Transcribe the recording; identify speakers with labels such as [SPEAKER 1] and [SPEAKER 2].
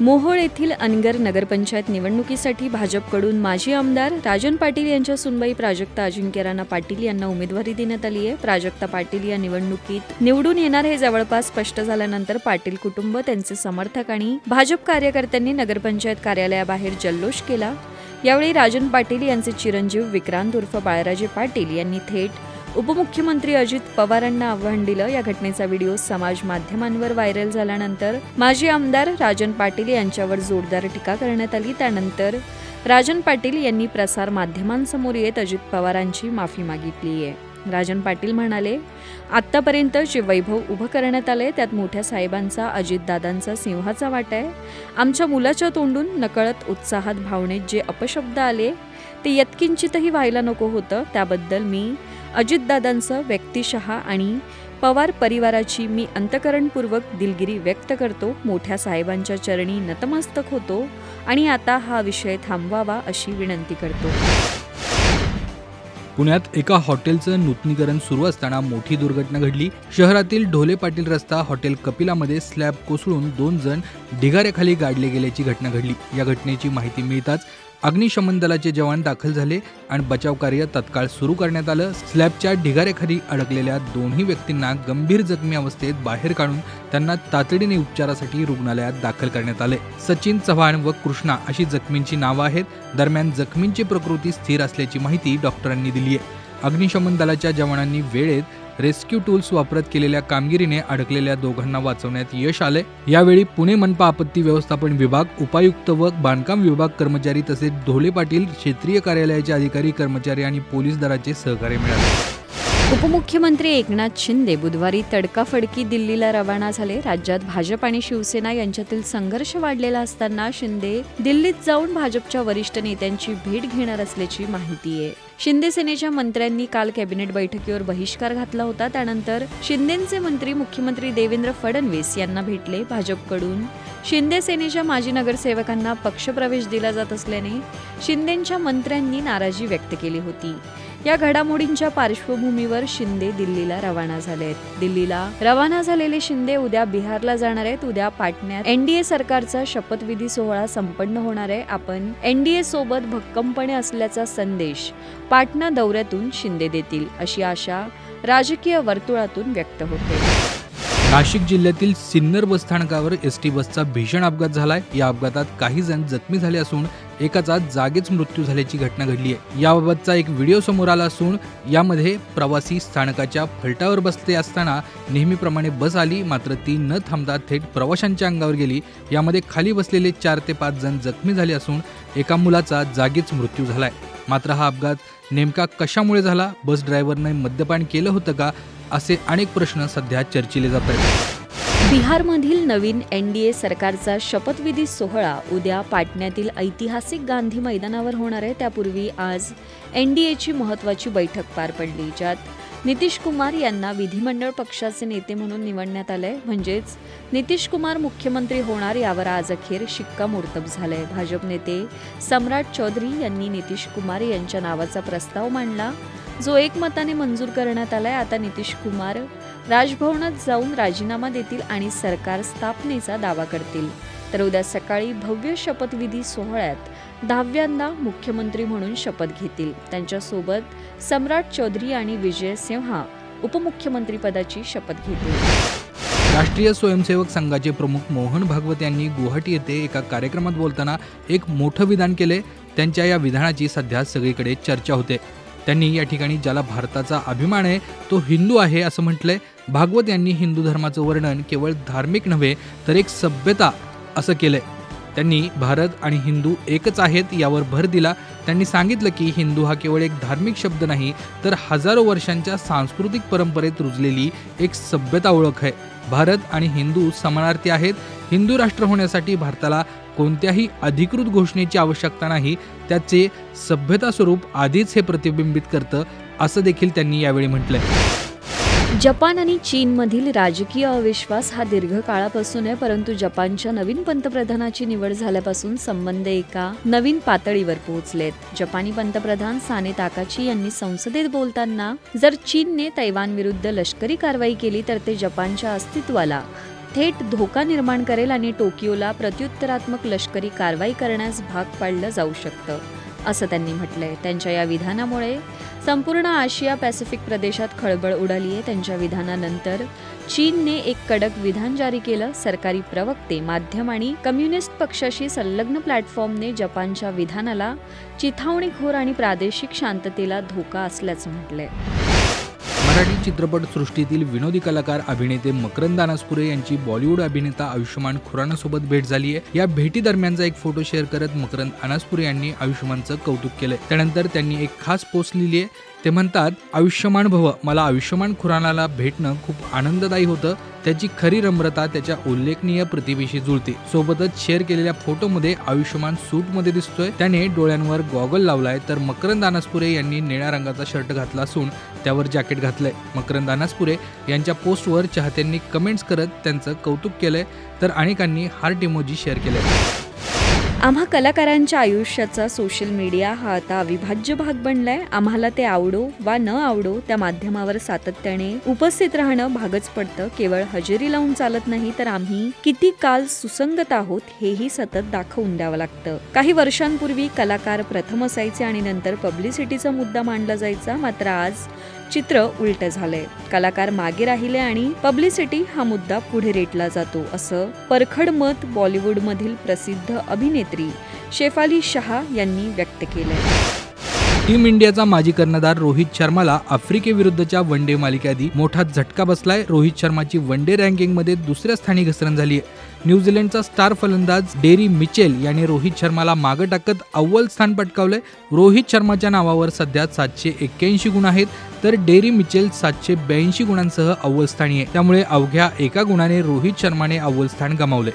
[SPEAKER 1] मोहोळ येथील अनगर नगरपंचायत निवडणुकीसाठी भाजपकडून माजी आमदार राजन पाटील यांच्या सुनबाई प्राजक्ता अजिंक्य राणा पाटील यांना उमेदवारी देण्यात आली आहे. प्राजक्ता पाटील या निवडणुकीत निवडून येणार हे जवळपास स्पष्ट झाल्यानंतर पाटील कुटुंब त्यांचे समर्थक आणि भाजप कार्यकर्त्यांनी नगरपंचायत कार्यालयाबाहेर जल्लोष केला. यावेळी राजन पाटील यांचे चिरंजीव विक्रांत उर्फ बाळराजे पाटील यांनी थेट उपमुख्यमंत्री अजित पवारांना आव्हान दिलं. या घटनेचा व्हिडिओ समाज माध्यमांवर व्हायरल झाल्यानंतर माजी आमदार राजन पाटील यांच्यावर जोरदार टीका करण्यात आली. त्यानंतर राजन पाटील यांनी प्रसार माध्यमांसमोर येत अजित पवारांची माफी मागितली आहे. राजन पाटील म्हणाले आत्तापर्यंत जे वैभव उभं करण्यात आलंय त्यात मोठ्या साहेबांचा अजितदादांचा सिंहाचा वाटा आहे. आमच्या मुलाच्या तोंडून नकळत उत्साहात भावनेत जे अपशब्द आले ते यत्किंचितही व्हायला नको होतं. त्याबद्दल मी अजितदादांचं व्यक्तिशः आणि पवार परिवाराची मी अंतकरणपूर्वक दिलगिरी व्यक्त करतो मोठ्या साहेबांच्या चरणी नतमस्तक होतो आणि आता हा विषय थांबवावा अशी विनंती करतो.
[SPEAKER 2] पुण्यात एका हॉटेलचं नूतनीकरण सुरू असताना मोठी दुर्घटना घडली. शहरातील ढोले पाटील रस्ता हॉटेल कपिलामध्ये स्लॅब कोसळून दोन जण ढिगाऱ्याखाली गाडले गेल्याची घटना घडली. या घटनेची माहिती मिळताच अग्निशमन दलाचे जवान दाखल झाले आणि बचाव कार्य तत्काळ सुरू करण्यात आलं. स्लॅबच्या ढिगाऱ्याखाली अडकलेल्या दोन्ही व्यक्तींना गंभीर जखमी अवस्थेत बाहेर काढून त्यांना तातडीने उपचारासाठी रुग्णालयात दाखल करण्यात आले. सचिन चव्हाण व कृष्णा अशी जखमींची नावं आहेत. दरम्यान जखमींची प्रकृती स्थिर असल्याची माहिती डॉक्टरांनी दिली आहे अग्निशमन दलाच्या जवानांनी वेळेत रेस्क्यू टूल्स वापरत केलेल्या कामगिरीने अडकलेल्या दोघांना वाचवण्यात यश आले यावेळी पुणे मनपा आपत्ती व्यवस्थापन विभाग उपायुक्त व बांधकाम विभाग कर्मचारी तसेच ढोले पाटील क्षेत्रीय कार्यालयाचे अधिकारी कर्मचारी आणि पोलीस दलाचे सहकार्य मिळाले.
[SPEAKER 1] उपमुख्यमंत्री एकनाथ शिंदे बुधवारी तडकाफडकी दिल्लीला रवाना झाले. राज्यात भाजप आणि शिवसेना यांच्यातील संघर्ष वाढलेला असताना शिंदे दिल्लीत जाऊन भाजपच्या वरिष्ठ नेत्यांची भेट घेणार असल्याची माहिती आहे. शिंदे सेनेच्या मंत्र्यांनी काल कॅबिनेट बैठकीवर बहिष्कार घातला होता. त्यानंतर शिंदेचे मंत्री मुख्यमंत्री देवेंद्र फडणवीस यांना भेटले. भाजपकडून शिंदे सेनेच्या माजी नगरसेवकांना पक्षप्रवेश दिला जात असल्याने शिंदेच्या मंत्र्यांनी नाराजी व्यक्त केली होती. या घडामोडींच्या पार्श्वभूमीवर शिंदे दिल्लीला रवाना झाले आहेत. दिल्लीला रवाना झालेले शिंदे उद्या बिहारला जाणार आहेत. उद्या पाटण्यात एनडीए सरकारचा शपथविधी सोहळा संपन्न होणार आहे. आपण एनडीए सोबत भक्कमपणे असल्याचा संदेश पाटणा दौऱ्यातून शिंदे देतील अशी आशा राजकीय वर्तुळातून व्यक्त होते.
[SPEAKER 2] नाशिक जिल्ह्यातील सिन्नर बसस्थानकावर एस टी बसचा भीषण अपघात झालाय. या अपघातात काही जण जखमी झाले असून एकाचा जागीच मृत्यू झाल्याची घटना घडली आहे. याबाबतचा एक व्हिडिओ समोर आला असून यामध्ये प्रवासी स्थानकाच्या फलटावर बसले असताना नेहमीप्रमाणे बस आली मात्र ती न थांबता थेट प्रवाशांच्या अंगावर गेली. यामध्ये खाली बसलेले चार ते पाच जण जखमी झाले असून एका मुलाचा जागीच मृत्यू झालाय. मात्र हा अपघात नेमका कशामुळे झाला? बस ड्रायव्हरने मद्यपान केलं होतं का? असे अनेक प्रश्न सध्या चर्चिले जात आहेत.
[SPEAKER 1] नवीन एन डी ए सरकारचा शपथविधी सोहळा उद्या पाटण्यातील ऐतिहासिक गांधी मैदानावर होणार आहे. त्यापूर्वी आज एन डी एची महत्त्वाची बैठक पार पडली. ज्यात नितीश कुमार यांना विधिमंडळ पक्षाचे नेते म्हणून निवडण्यात आलंय. म्हणजेच नितीश कुमार मुख्यमंत्री होणार यावर आज अखेर शिक्कामोर्तब झालंय. भाजप नेते सम्राट चौधरी यांनी नितीश कुमार यांच्या नावाचा प्रस्ताव मांडला. जो एकमताने मंजूर करण्यात आलाय. आता नितीश कुमार राजभवनात जाऊन राजीनामा देतील आणि सरकार स्थापनेचा दावा करतील. तर उद्या सकाळी भव्य शपथविधी सोहळ्यात दहाव्यांदा मुख्यमंत्री म्हणून शपथ घेतील. त्यांच्यासोबत सम्राट चौधरी आणि विजय सिंहा उपमुख्यमंत्रीपदाची शपथ घेतील.
[SPEAKER 2] राष्ट्रीय स्वयंसेवक संघाचे प्रमुख मोहन भागवत यांनी गुवाहाटी येथे एका कार्यक्रमात बोलताना एक मोठं विधान केले. त्यांच्या या विधानाची सध्या सगळीकडे चर्चा होते. त्यांनी या ठिकाणी ज्याला भारताचा अभिमान आहे तो हिंदू आहे असं म्हटलंय. भागवत यांनी हिंदू धर्माचं वर्णन केवळ धार्मिक नव्हे तर एक सभ्यता असं केलंय. त्यांनी भारत आणि हिंदू एकच आहेत यावर भर दिला. त्यांनी सांगितलं की हिंदू हा केवळ एक धार्मिक शब्द नाही तर हजारो वर्षांच्या सांस्कृतिक परंपरेत रुजलेली एक सभ्यता ओळख आहे. भारत आणि हिंदू समानार्थी आहेत. हिंदू राष्ट्र होण्यासाठी भारताला कोणत्याही अधिकृत घोषणेची आवश्यकता नाही. त्याचे सभ्यता स्वरूप आधीच हे प्रतिबिंबित करतं असं देखील त्यांनी यावेळी म्हटलंय.
[SPEAKER 1] जपान आणि चीनमधील राजकीय अविश्वास हा दीर्घकाळापासून आहे परंतु जपानच्या नवीन पंतप्रधानाची निवड झाल्यापासून संबंध एका नवीन पातळीवर पोहोचलेत. जपानी पंतप्रधान साने ताकाची यांनी संसदेत बोलताना जर चीनने तैवान विरुद्ध लष्करी कारवाई केली तर ते जपानच्या अस्तित्वाला थेट धोका निर्माण करेल आणि टोकियोला प्रत्युत्तरात्मक लष्करी कारवाई करण्यास भाग पाडलं जाऊ शकतं. असं त्यांनी म्हटलंय. त्यांच्या या विधानामुळे संपूर्ण आशिया पॅसिफिक प्रदेशात खळबळ उडाली आहे त्यांच्या विधानानंतर चीनने एक कडक विधान जारी केलं. सरकारी प्रवक्ते माध्यम आणि कम्युनिस्ट पक्षाशी संलग्न प्लॅटफॉर्मने जपानच्या विधानाला चिथावणीखोर आणि प्रादेशिक शांततेला धोका असल्याचं म्हटलंय.
[SPEAKER 2] मराठी चित्रपटसृष्टीतील विनोदी कलाकार अभिनेते मकरंद अनासपुरे यांची बॉलिवूड अभिनेता आयुष्यमान खुरानासोबत भेट झाली आहे. या भेटी दरम्यानचा एक फोटो शेअर करत मकरंद अनासपुरे यांनी आयुष्यमानचं कौतुक केलंय. त्यानंतर त्यांनी एक खास पोस्ट लिहिली आहे. ते म्हणतात आयुष्यमान भव मला आयुष्यमान खुरानाला भेटणं खूप आनंददायी होतं. त्याची खरी नम्रता त्याच्या उल्लेखनीय प्रतिभेशी जुळते. सोबतच शेअर केलेल्या फोटोमध्ये आयुष्यमान सूटमध्ये दिसतोय. त्याने डोळ्यांवर गॉगल लावलाय तर मकरंद दानासपुरे यांनी निळ्या रंगाचा शर्ट घातला असून त्यावर जॅकेट घातलंय. मकरंद दानासपुरे यांच्या पोस्टवर चाहत्यांनी कमेंट्स करत त्यांचं कौतुक केलंय तर अनेकांनी हार्ट इमोजी शेअर केलंय.
[SPEAKER 1] आम्हा कलाकारांच्या आयुष्याचा सोशल मीडिया हा आता अविभाज्य भाग बनलाय. आम्हाला ते आवडो वा न आवडो त्या माध्यमावर सातत्याने उपस्थित राहणं भागच पडतं. केवळ हजेरी लावून चालत नाही तर आम्ही किती काल सुसंगत आहोत हेही सतत दाखवून द्यावं लागतं. काही वर्षांपूर्वी कलाकार प्रथम असायचे आणि नंतर पब्लिसिटीचा मुद्दा मांडला जायचा. मात्र आज चित्र उलट झालंय. कलाकार मागे राहिले आणि पब्लिसिटी हा मुद्दा पुढे रेटला जातो असं परखड मत बॉलिवूडमधील प्रसिद्ध अभिनेत्री शेफाली शहा यांनी व्यक्त केलंय.
[SPEAKER 2] टीम इंडियाचा माजी कर्णधार रोहित शर्माला आफ्रिकेविरुद्धच्या वन डे मालिकेआधी मोठा झटका बसलाय. रोहित शर्माची वन डे रँकिंगमध्ये दुसऱ्या स्थानी घसरण झाली आहे न्यूझीलंडचा स्टार फलंदाज डेरी मिचेल याने रोहित शर्माला मागे टाकत अव्वल स्थान पटकावलंय. रोहित शर्माच्या नावावर सध्या सातशे एक्क्याऐंशी गुण आहेत तर डेरी मिचेल सातशे ब्याऐंशी गुणांसह अव्वल स्थानी आहे. त्यामुळे अवघ्या एका गुणाने रोहित शर्माने अव्वल स्थान गमावले